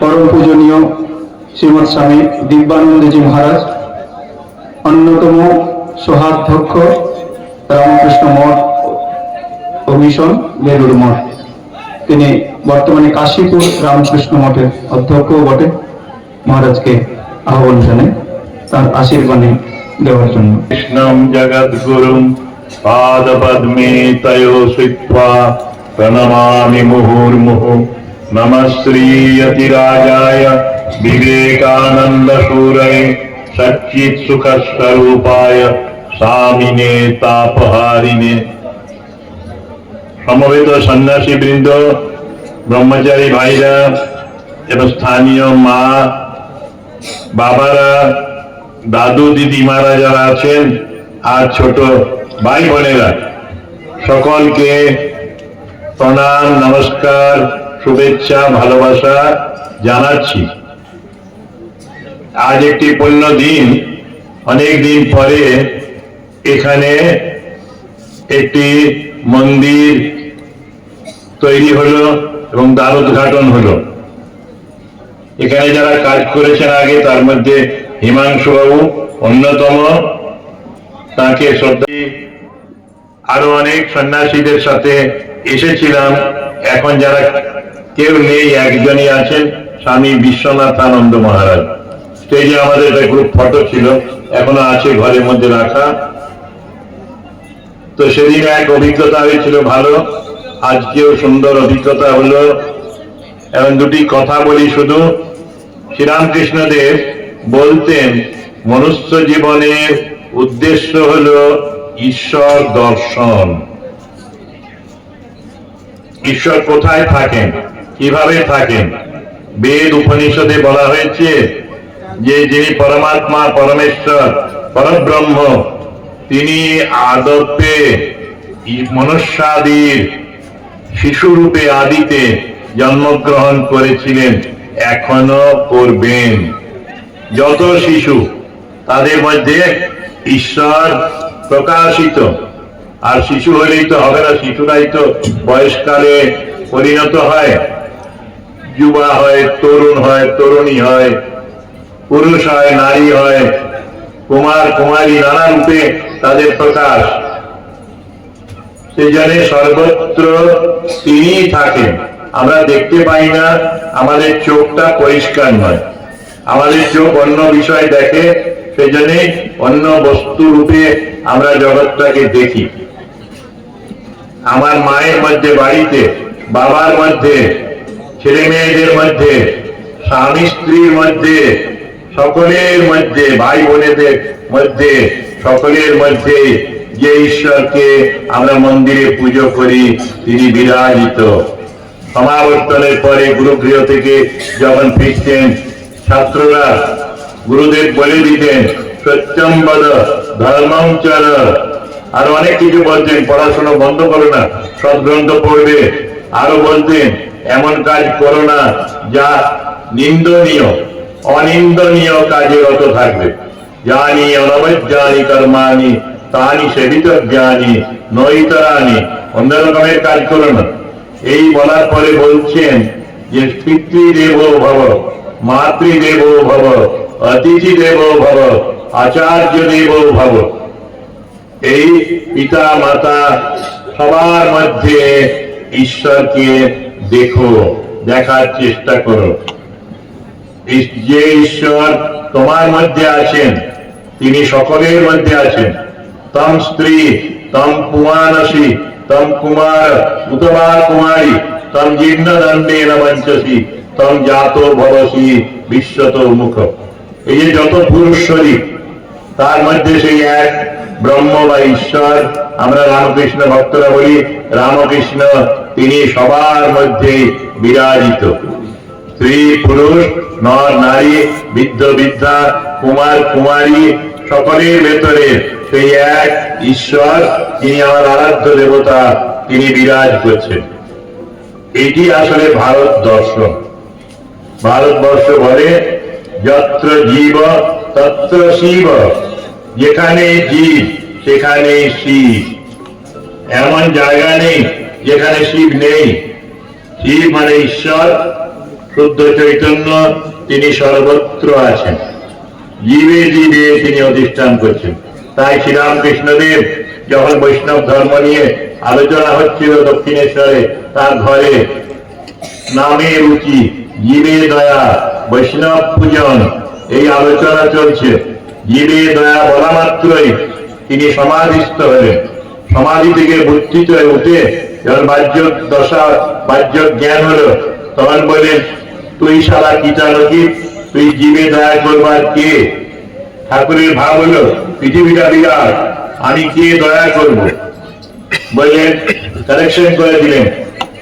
পরম পূজনীয় শ্রীমৎ স্বামী দিব্যানন্দজি মহারাজ, অন্যতম সোহাধ্যক্ষ রামকৃষ্ণ মঠ ও মিশন বেলুর মঠ। তিনি বর্তমানে কাশীপুর রামকৃষ্ণ মঠের অধ্যক্ষ বটে। মহারাজকে আহ্বান জানে তার আশীর্বাণী দেওয়ার জন্য। কৃষ্ণম জগৎ গুরুম পাদ পদ্মে তয় প্রণমামি মুহুর্মুহু। नमः श्रीयतिराजाय विवेकानन्दशूरये सच्चित्सुखस्वरूपाय स्वामिने तापहारिणे সমবেত সন্ন্যাসী বৃন্দ ব্রহ্মচারী ভাইরা এবং স্থানীয় মা বাবারা দাদু দিদিমারা যারা আছেন আর ছোট ভাই বোনেরা সকলকে প্রণাম নমস্কার শুভেচ্ছা, ভালোবাসা জানাচ্ছি। আজ একটি পুণ্য দিন। অনেক দিন পরে এখানে একটি মন্দির তৈরি হলো এবং দ্বার উদ্ঘাটন হলো। এখানে যারা কাজ করেছেন আগে, তার মধ্যে হিমাংশু বাবু অন্যতম। তাকে শ্রদ্ধা আরও অনেক সন্ন্যাসীদের সাথে এসেছিলাম। এখন যারা কেউ নেই, একজনই আছেন, স্বামী বিশ্বনাথ আনন্দ মহারাজ। স্টেজে আমাদের একটা গ্রুপ ফটো ছিল, এখনও আছে ঘরের মধ্যে রাখা। তো সেদিন এক অভিজ্ঞতা হয়েছিল ভালো, আজকেও সুন্দর অভিজ্ঞতা হলো। এবং দুটি কথা বলি শুধু। শ্রীরামকৃষ্ণদেব বলতেন, মনুষ্য জীবনের উদ্দেশ্য হলো ঈশ্বর দর্শন। ঈশ্বর কোথায় থাকেন? কীভাবে থাকেন? বেদ উপনিষদে বলা হয়েছে যে যিনি পরমাত্মা, পরমেশ্বর, পরব্রহ্ম, তিনি আদপে মনুষ্যাদির শিশুরূপে আদিতে জন্মগ্রহণ করেছিলেন, এখনও করবেন। যত শিশু, তাদের মধ্যে ঈশ্বর প্রকাশিত। আর শিশু হলেই তো হবে না, শিশুরাই তো বয়সকালে পরিণত হয়। যুবা হয়, তরুণ হয়, তরুণী হয়, পুরুষ হয়, নারী হয়, কুমার, কুমারী নানা রূপে তাদের প্রকাশ। সেই জন্য সর্বত্র তিনি থাকেন। আমরা দেখতে পাই না, আমাদের চোখটা পরিষ্কার নয়। আমাদের চোখ অন্য বিষয় দেখে সেই জন্য অন্য বস্তু রূপে আমরা জগৎটাকে দেখি। আমার মায়ের মধ্যে, বাড়িতে, বাবার মধ্যে ছেলে মেয়েদের মধ্যে, স্বামী স্ত্রীর মধ্যে, সকলের মধ্যে, ভাই বোনেদের মধ্যে, সকলের মধ্যে যে ঈশ্বরকে আমরা মন্দিরে পুজো করি, তিনি বিরাজিত। সমাবর্তনের পরে গুরুগৃহ থেকে যখন ফিরতেন, ছাত্ররা গুরুদেব বলে দিতেন, সত্যম চর। আর অনেক কিছু বলতেন, পড়াশোনা বন্ধ করো না, সব গ্রন্থ পড়বে। আরও বলতেন এমন কাজ করো না যা নিন্দনীয়, অনিন্দনীয় কাজে রত থাকবে। জানি অনবজ্ঞানি কর্মানি তানি সেবিত জ্ঞানী নৈতরানি অন্য রকমের কাজ করো না। এই বলার পরে বলছেন যে পিতৃদেব ভব, মাতৃদেব ভব অতিথি দেব ভব আচার্য দেব ভব। এই পিতা মাতা সবার মধ্যে ঈশ্বরকে দেখো, দেখার চেষ্টা করো। যে ঈশ্বর তোমার মধ্যে আছেন, তিনি সকলের মধ্যে আছেন। তম স্ত্রী, তম পুমানসি, তম কুমার উতবার কুমারী, তম জীর্ণ দণ্ডে বঞ্চসি তম জাত ভবসি বিশ্বত মুখ। এই যে যত পুরুষ শরীর, তার মধ্যে সেই এক ব্রহ্ম বা ঈশ্বর। আমরা রামকৃষ্ণ ভক্তরা বলি, রামকৃষ্ণ তিনি সবার মধ্যে বিরাজিত। স্ত্রী, পুরুষ, নর, নারী, বৃদ্ধ, বৃদ্ধা, কুমার, কুমারী, সকলের ভেতরে সেই এক ঈশ্বর তিনি আমার আরাধ্য দেবতা, তিনি বিরাজ করছেন। এটি আসলে ভারত দর্শন। ভারতবর্ষ বলে, যত্র জীব, তত্র শিব। যেখানে জীব, সেখানে শিব। এমন জায়গা নেই যেখানে শিব নেই। শিব মানে ঈশ্বর, শুদ্ধ চৈতন্য, তিনি সর্বত্র আছেন। জীবে জীবে তিনি অধিষ্ঠান করছেন। তাই শ্রীরামকৃষ্ণদেব যখন বৈষ্ণব ধর্ম নিয়ে আলোচনা হচ্ছিল দক্ষিণেশ্বরে, তার ঘরে নামে রুচি, জীবে দয়া, বৈষ্ণব পূজন, এই আলোচনা চলছে। জীবে দয়া বলা মাত্রই তিনি সমাধিস্থ হলেন। সমাধি থেকে বুদ্ধিত উঠে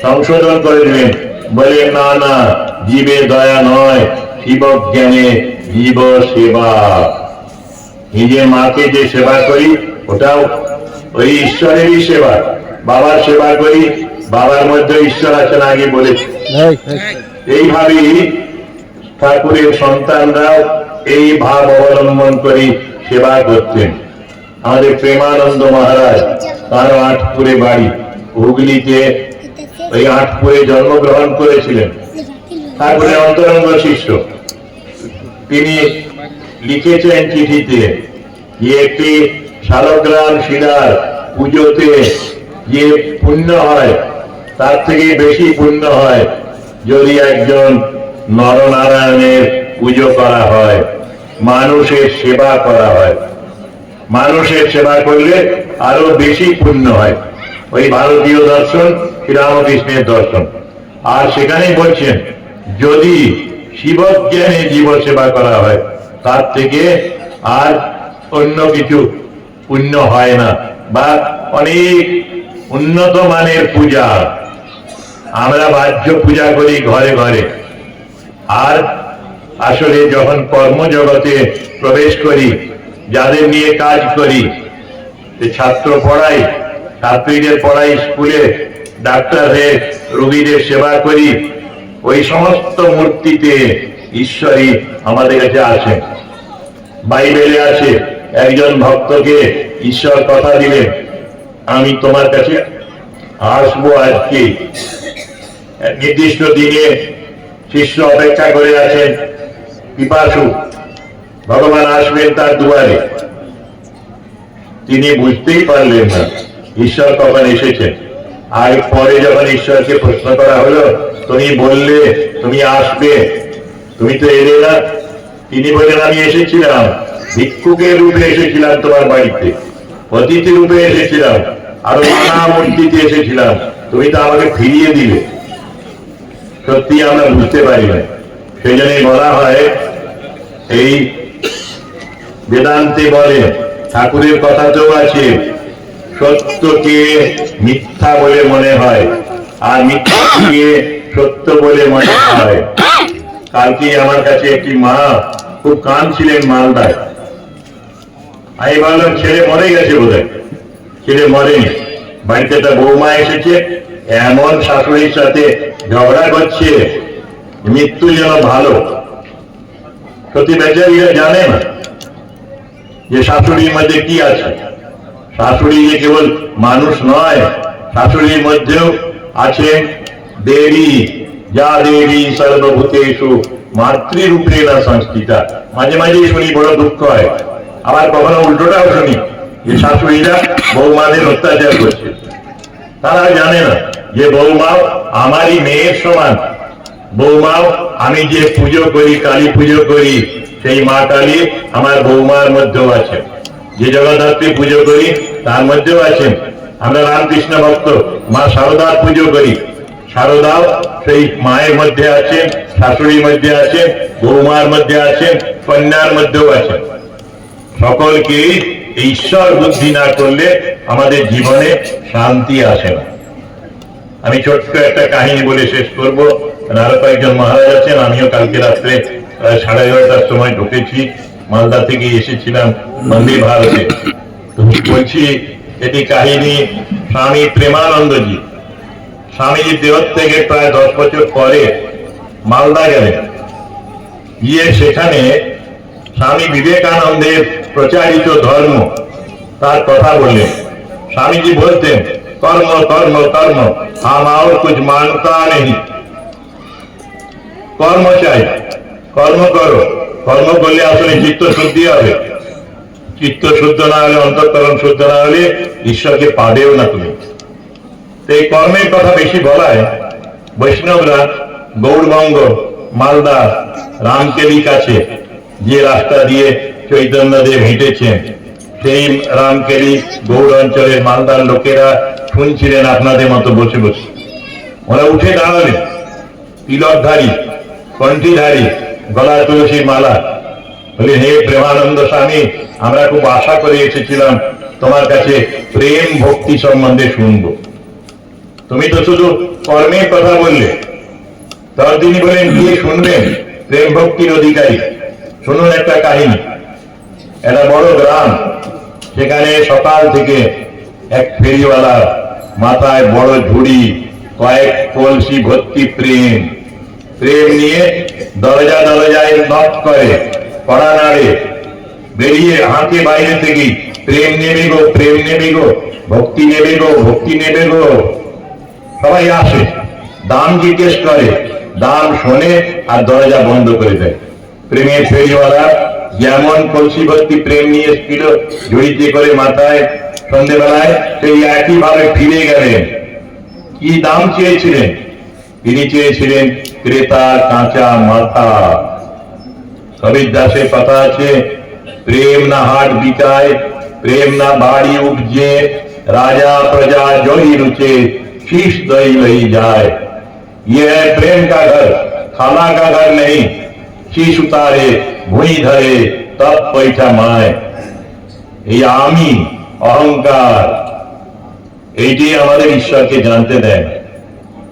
সংশোধন করে দিলেন। বললেন না না, জীবে দয়া নয় শিব জ্ঞানে জীব সেবা। নিজের মাকে যে সেবা করি, ওটাও ওই ঈশ্বরেরই সেবা। বাবার সেবা করি বাবার মধ্যে ঈশ্বর আছেন আগে বলেছি এইভাবেই ঠাকুরের সন্তানরাও এই ভাব অবলম্বন করে সেবা করতেন আমাদের প্রেমানন্দ মহারাজ তার আটপুরে বাড়ি হুগলিতে ওই আটপুরে জন্মগ্রহণ করেছিলেন। ঠাকুরের অন্তরঙ্গ শিষ্য। তিনি লিখেছেন চিঠিতে যে একটি শালগ্রাম শিলার পুজোতে যে পুণ্য হয়, তার থেকে বেশি পুণ্য হয় যদি একজন নরনারায়ণের পুজো করা হয়, মানুষের সেবা করা হয়। মানুষের সেবা করলে আরও বেশি পুণ্য হয়। ওই ভারতীয় দর্শন, শ্রীরামকৃষ্ণের দর্শন। আর সেখানেই বলছেন, যদি শিবজ্ঞানে জীব সেবা করা হয়, তার থেকে আর অন্য কিছু পুণ্য হয় না, বা অনেক উন্নত মানের পূজা। আমরা বাহ্য পূজা করি ঘরে ঘরে। আর আসলে যখন কর্মজগতে প্রবেশ করি, যাদের নিয়ে কাজ করি ছাত্র পড়াই ছাত্রীদের পড়াই স্কুলে ডাক্তার হয়ে রোগীদের সেবা করি, ওই সমস্ত মূর্তিতে ঈশ্বরই আমাদের কাছে আছেন বাইবেলে আছে একজন ভক্তকে ঈশ্বর কথা দিলেন আমি তোমার কাছে আসব আজকে। নির্দিষ্ট দিনে শিষ্য অপেক্ষা করে আছেন পিপাসু। ভগবান আসবেন তার দুয়ারে। তিনি বুঝতেই পারলেন না, ঈশ্বর কখন এসেছেন। আর পরে যখন ঈশ্বরকে প্রশ্ন করা হলো, তুমি বললে, তুমি আসবে। তুমি তো এলে না। তিনি বললেন, আমি এসেছিলাম। ভিক্ষুকের রূপে এসেছিলাম তোমার বাড়িতে। অতিথি রূপে এসেছিলাম, আর নানা মূর্তিতে এসেছিলাম। তুমি তো আমাকে ফিরিয়ে দিলে। সত্যি আমরা বুঝতে পারি না। সেই জন্যই বলা হয়, এই বেদান্তে বলে, ঠাকুরের কথাতেও আছে, সত্যকে মিথ্যা বলে মনে হয়, আর মিথ্যাকে সত্য বলে মনে হয়। কালকে আমার কাছে একটি মা খুব কান ছিলেন মালদায়। আমি ভাবলাম ছেলে মরে গেছে বোধ ছেলে মরেনি। বাড়িতে একটা বৌমা এসেছে, এমন শাশুড়ির সাথে ঝগড়া করছে, মৃত্যু যেন ভালো। সত্যি বেচারিরা জানে না যে শাশুড়ির মধ্যে কি আছে। শাশুড়ি যে কেবল মানুষ নয়, শাশুড়ির মধ্যেও আছে দেবী। যা দেবী সর্বভূতেষু, মাতৃরূপে না সংস্থিতা। মাঝে মাঝে শুনি বড় দুঃখ হয়। আবার কখনো উল্টোটাও শুনি যে শাশুড়িরা বৌমাদের অত্যাচার করছে। তারা জানে না যে বৌমাও আমারই মেয়ের সমান। বৌমাও আমি যে পুজো করি, কালী পুজো করি, সেই মা কালী আমার বৌমার মধ্যেও আছে। যে জগদ্ধাত্রী পুজো করি, তার মধ্যেও আছেন আমরা রামকৃষ্ণ ভক্ত, মা শারদার পুজো করি। শারদাও সেই মায়ের মধ্যে আছেন শাশুড়ির মধ্যে আছেন বৌমার মধ্যে আছেন কন্যার মধ্যেও আছেন সকলকে ঈশ্বর বুদ্ধি না করলে আমাদের জীবনে শান্তি আসে না। আমি ছোট্ট একটা কাহিনী বলে শেষ করব। আরও কয়েকজন মহারাজ আছেন, আমিও কালকে রাত্রে প্রায় সাড়ে এগারোটার সময় ঢুকেছি। মালদা থেকে এসেছিলাম বন্দে ভারতে। বলছি, এটি কাহিনী স্বামী প্রেমানন্দজি। স্বামীজি দেহ থেকে প্রায় দশ বছর পরে মালদা গেলেন। গিয়ে সেখানে স্বামী বিবেকানন্দের প্রচারিত ধর্ম। তার কথা বললেন। স্বামীজি বলতেন, কর্ম কর্ম কর্ম। আমার আর মানতা নেই কর্ম চাই। কর্ম করো। কর্ম করলে আসলে চিত্ত শুদ্ধি হবে। চিত্ত শুদ্ধ না হলে, অন্তঃকরণ শুদ্ধ না হলে ঈশ্বরকে পাবেও না তুমি। এই কর্মের কথা বেশি বলায় বৈষ্ণবরা গৌরবঙ্গ মালদা রামকেলি কাছে যে রাস্তা দিয়ে চৈতন্যদেব হেঁটেছেন। সেই রামকেলি গৌর অঞ্চলের মালদার লোকেরা শুনছিলেন আপনাদের মতো বসে বসে। ওরা উঠে দাঁড়ালেন। তিলকধারী কণ্ঠিধারী গলা তুলসীর মালা। বলে, হে প্রেমানন্দ স্বামী, আমরা খুব আশা করে এসেছিলাম। তোমার কাছে প্রেম ভক্তি সম্বন্ধে শুনব। তুমি তো শুধু কর্মের কথা বললে। তখন তিনি বলেন, গিয়ে শুনবেন। প্রেম ভক্তির অধিকারী। শুনুন একটা কাহিনী। একটা বড় গ্রাম। সেখানে সকাল থেকে এক ফেরিওয়ালা মাথায় বড় ঝুড়ি, কয়েক কলসি ভর্তি প্রেম। প্রেম নিয়ে দরজা দরজায় নক করে কড়া নাড়ে বেরিয়ে হাতে বাইরে থেকে, প্রেম নেবে গো, প্রেম নেবে গো, ভক্তি নেবে গো, ভক্তি নেবে গো। সবাই আসে, দাম জিজ্ঞেস করে, দাম শোনে আর দরজা বন্ধ করে দেয়। প্রেমের ফেরিওয়ালা যেমন কলসি ভর্তি প্রেম নিয়ে এসেছিল ঝুড়িতে করে মাথায় সন্ধেবেলায় সেই একই ভাবে ফিরে গেলেন কি দাম চেয়েছিলেন তিনি চেয়েছিলেন ক্রেতার কাঁচা মাথা কবির দাসের কথা আছে প্রেম না হাট বিকায় প্রেম না বাড়ি উপজে राजा प्रजा जो ही रुचे शीश दई वही जाए ये है प्रेम का घर खाना का घर नहीं শিশুতারে তারে ধরে তৎ পৈঠা মায়। এই আমি অহংকার, এইটি আমাদের ঈশ্বরকে জানতে দেয়।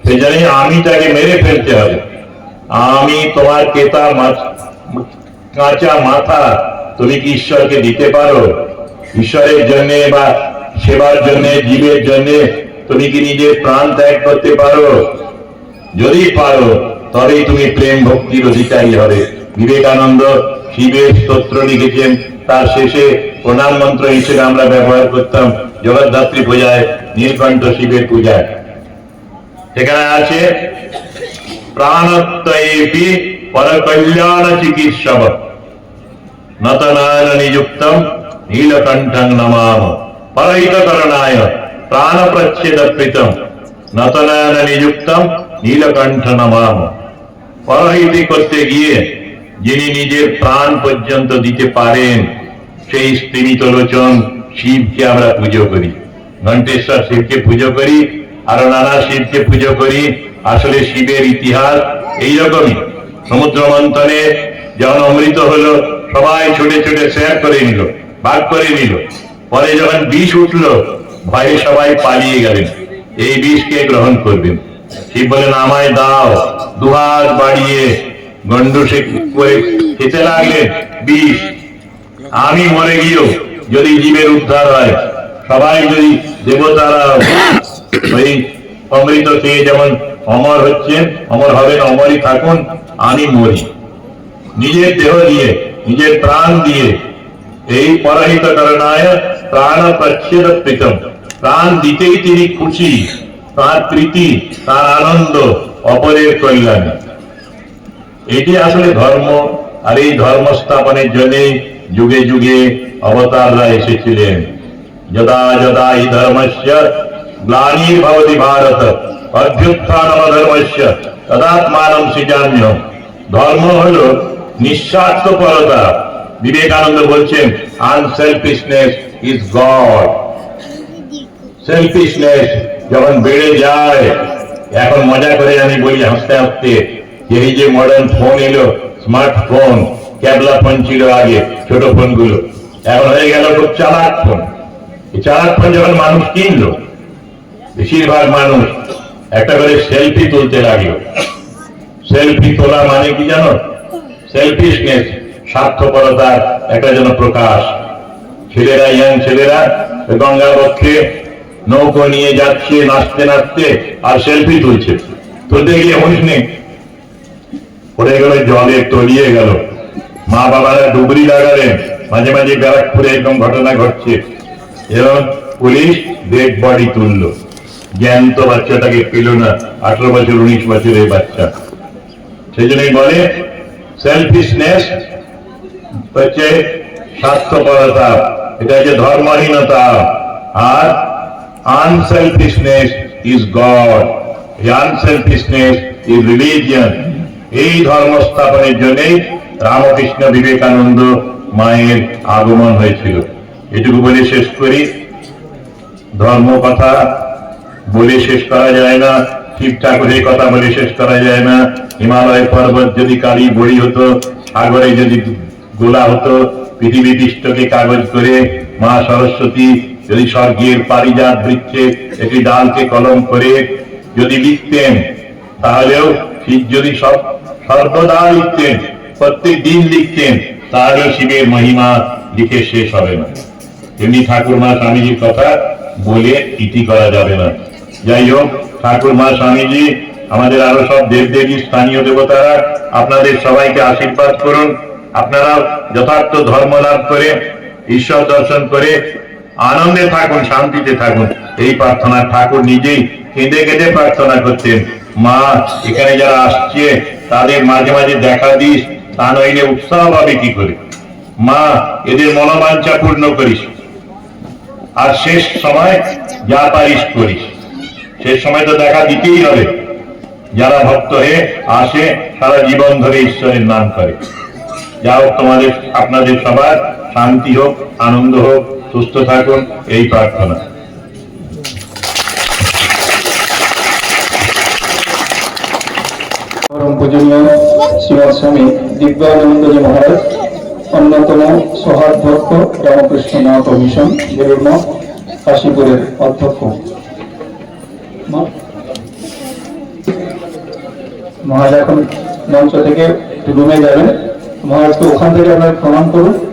সেজন্যই আমিটাকে মেরে ফেলতে হবে। আমি তোমার কেতা কাঁচা মাথা তুমি কি ঈশ্বরকে দিতে পারো? ঈশ্বরের জন্য বা সেবার জন্য, জীবের জন্য তুমি কি নিজের প্রাণ ত্যাগ করতে পারো? যদি পারো তবেই তুমি প্রেম ভক্তির অধিকারী হবে। বিবেকানন্দ শিবের স্তোত্র লিখেছেন। তার শেষে প্রণাম মন্ত্র হিসেবে আমরা ব্যবহার করতাম, জগদ্ধাত্রী পূজায়, নীলকণ্ঠ শিবের পূজায়। সেখানে আছে, প্রাণত্বয়েপি পরকল্যাণ চিকিৎসব। নতনায়ন নিযুক্তম, নীলকণ্ঠং নমাম। পরহিতকরণায় প্রাণ প্রচ্ছেদ প্রীতম নতনায়ন নিযুক্তম, নীলকণ্ঠ নমাম। পরহিতি করতে গিয়ে যিনি নিজের প্রাণ পর্যন্ত দিতে পারেন, সেই স্ত্রীত লোচন শিবকে আমরা পুজো করি। ঘণ্টেশ্বর শিবকে পুজো করি, আরও নানা শিবকে পুজো করি। আসলে শিবের ইতিহাস এইরকমই। সমুদ্র মন্থনে যখন অমৃত হলো, সবাই ছুটে ছুটে শেয়ার করে নিল, ভাগ করে নিল। পরে যখন বিষ উঠল, ভয়ে সবাই পালিয়ে গেলেন। এই বিষকে গ্রহণ করবেন। শিব বলেন আমায় দাও? দুহাত বাড়িয়ে গন্ডসে করে খেতে লাগলেন বিষ। আমি মরে গিয়েও যদি জীবের উদ্ধার হয়, সবাই যদি দেবতারা ওই অমৃত খেয়ে যেমন অমর হচ্ছেন অমর হবেন অমরই থাকুন, আমি মরি। নিজের দেহ দিয়ে, নিজের প্রাণ দিয়ে, এই পরাহিত করণায় প্রাণ প্রচ্ছেদ প্রাণ দিতেই তিনি খুশি। তার প্রীতি তার আনন্দ অপরের কল্যাণে। এটি আসলে ধর্ম আর এই ধর্ম স্থাপনের জন্যই যুগে যুগে অবতাররা এসেছিলেন। যদা যদা হি ধর্মস্য গ্লানির্ভবতি ভারত অভ্যুত্থানম ধর্মস্য তদাত্মানম সৃজাম্যম ধর্ম হলো নিঃস্বার্থপরতা বিবেকানন্দ বলছেন আনসেলফিশনেস ইজ গড সেলফিশনেস যখন বেড়ে যায়, এখন মজা করে আমি বলি হাসতে হাসতে, যে এই যে মডার্ন ফোন এলো স্মার্টফোন ক্যাবলা ফোন ছিল আগে, ছোট ফোনগুলো এখন হয়ে গেল খুব চালাক ফোন চালাক ফোন যখন মানুষ কিনলো, বেশিরভাগ মানুষ একটা করে সেলফি তুলতে লাগল। সেলফি তোলা মানে কি জানো? সেলফিশনেস স্বার্থপরতার একটা যেন প্রকাশ। ছেলেরা, ইয়াং ছেলেরা, গঙ্গা বক্ষে নৌকো নিয়ে যাচ্ছে, নাচতে নাচতে, আর সেলফি তুলছে। তুলতে গিয়ে হইনি পড়ে গেল, জলে তলিয়ে গেল। মা বাবারা ডুবরি লাগালেন। মাঝে মাঝে ব্যারাকপুরে এরকম ঘটনা ঘটছে। এবং পুলিশ ডেড বডি তুললো। জ্যান্ত বাচ্চাটাকে পেল না। আঠারো বছর, উনিশ বছরের বাচ্চা। সেই জন্যই বলে সেলফিশনেস হচ্ছে স্বার্থপরতা। এটা হচ্ছে ধর্মহীনতা। আর unselfishness is God unselfishness is religion এই ধর্ম স্থাপনের জন্যই রামকৃষ্ণ বিবেকানন্দ মায়ের আগমন হয়েছিল। এটুকু বলে শেষ করি। ধর্ম কথা বলে শেষ করা যায় না। শিব ঠাকুরের কথা বলে শেষ করা যায় না। হিমালয় পর্বত যদি কালি বড়ি হতো, সাগরে যদি গোলা হতো পৃথিবী পৃষ্ঠকে কাগজ করে মা সরস্বতী যদি স্বর্গের পারিজাত বৃক্ষে একটি ডালকে কলম করে যদি লিখতেন, তাহলেও শিব যদি সব, সর্বদা লিখতেন, প্রত্যেক দিন লিখতেন, তাহলেও শিবের মহিমা লিখে শেষ হবে না। এমনি ঠাকুরমা স্বামীজির কথা বলে ইতি করা যাবে না। যাই হোক, ঠাকুরমা স্বামীজি, আমাদের আরও সব দেবদেবী স্থানীয় দেবতারা, আপনাদের সবাইকে আশীর্বাদ করুন। আপনারা যথার্থ ধর্ম লাভ করে, ঈশ্বর দর্শন করে আনন্দে থাকুন, শান্তিতে থাকুন। এই প্রার্থনা ঠাকুর নিজেই কেঁদে কেঁদে প্রার্থনা করতেন মা, এখানে যারা আসছে, তাদের মাঝে মাঝে দেখা দিস, তা নইলে উৎসাহ পাবে কি করে? মা, এদের মনোবাঞ্ছা পূর্ণ করিস। আর শেষ সময় যা পারিস করিস। শেষ সময় তো দেখা দিতেই হবে। যারা ভক্ত হয়ে আসে সারা জীবন ধরে ঈশ্বরের নাম করে। যা হোক, তোমাদের, আপনাদের সবার শান্তি হোক, আনন্দ হোক, সুস্থ থাকুন, এই প্রার্থনা। মহারাজ, অন্যতম মিশন অধ্যক্ষ মহারাজ এখন মঞ্চ থেকে রুমে যাবেন। মহারাজকে ওখান থেকে আপনার প্রণাম করুন।